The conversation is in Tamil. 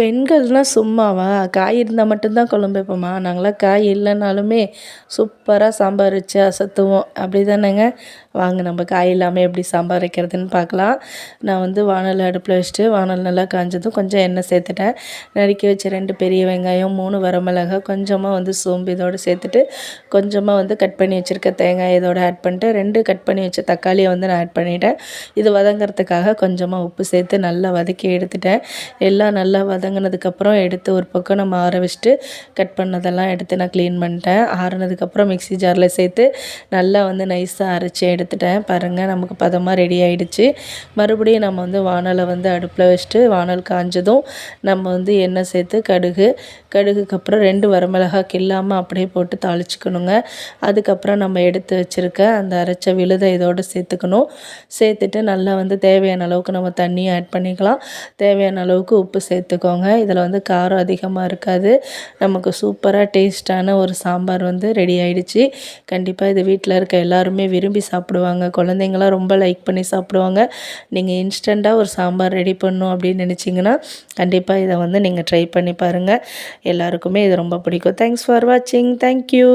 பெண்கள்னால் சும்மாவா? காய் இருந்தால் மட்டும்தான் குழம்பு வைப்போமா? நாங்களாம் காய் இல்லைனாலுமே சூப்பராக சாம்பார் வச்சு அசத்துவோம். அப்படி தானேங்க வாங்க நம்ம காய் இல்லாமல் எப்படி சாம்பார் வைக்கிறதுன்னு பார்க்கலாம். நான் வந்து வானல் அடுப்பில் வச்சுட்டு வானல் நல்லா காஞ்சதும் கொஞ்சம் எண்ணெய் சேர்த்துட்டேன். நறுக்கி வச்ச ரெண்டு பெரிய வெங்காயம் மூணு வரமிளகாய் கொஞ்சமாக வந்து சோம்பு இதோடு சேர்த்துட்டு கொஞ்சமாக வந்து கட் பண்ணி வச்சுருக்க தேங்காய் இதோடு ஆட் பண்ணிட்டு ரெண்டு கட் பண்ணி வச்ச தக்காளியை வந்து நான் ஆட் பண்ணிட்டேன். இது வதங்கிறதுக்காக கொஞ்சமாக உப்பு சேர்த்து நல்லா வதக்கி எடுத்துட்டேன். எல்லாம் நல்லா வதங்கினதுக்கப்புறம் எடுத்து ஒரு பக்கம் நம்ம ஆற வச்சுட்டு கட் பண்ணதெல்லாம் எடுத்து நான் க்ளீன் பண்ணிட்டேன். ஆறுனதுக்கப்புறம் மிக்ஸி ஜாரில் சேர்த்து நல்லா வந்து நைஸாக அரைச்சி எடுத்துட்டேன். பாருங்கள் நமக்கு பதமாக ரெடி ஆகிடுச்சு மறுபடியும் நம்ம வந்து வானலை வந்து அடுப்பில் வச்சுட்டு வானல் காஞ்சதும் நம்ம வந்து எண்ணெய் சேர்த்து கடுகு கடுகுக்கு அப்புறம் ரெண்டு வரமிளகா கில்லாமல் அப்படியே போட்டு தாளிச்சுக்கணுங்க. அதுக்கப்புறம் நம்ம எடுத்து வச்சுருக்க அந்த அரைச்ச விழுதை இதோடு சேர்த்துக்கணும். சேர்த்துட்டு நல்லா வந்து தேவையான அளவுக்கு நம்ம தண்ணியை ஆட் பண்ணிக்கலாம். தேவையான அளவுக்கு உப்பு சேர்த்துக்கோ வச்சுக்கோங்க. இதில் வந்து காரம் அதிகமாக இருக்காது. நமக்கு சூப்பராக டேஸ்ட்டான ஒரு சாம்பார் வந்து ரெடி ஆகிடுச்சி கண்டிப்பாக இது வீட்டில் இருக்க எல்லாருமே விரும்பி சாப்பிடுவாங்க. குழந்தைங்களாம் ரொம்ப லைக் பண்ணி சாப்பிடுவாங்க. நீங்கள் இன்ஸ்டண்ட்டாக ஒரு சாம்பார் ரெடி பண்ணும் அப்படின்னு நினச்சிங்கன்னா கண்டிப்பாக இதை வந்து நீங்கள் ட்ரை பண்ணி பாருங்கள் எல்லாருக்குமே இது ரொம்ப பிடிக்கும். தேங்க்ஸ் ஃபார் வாட்சிங் தேங்க்யூ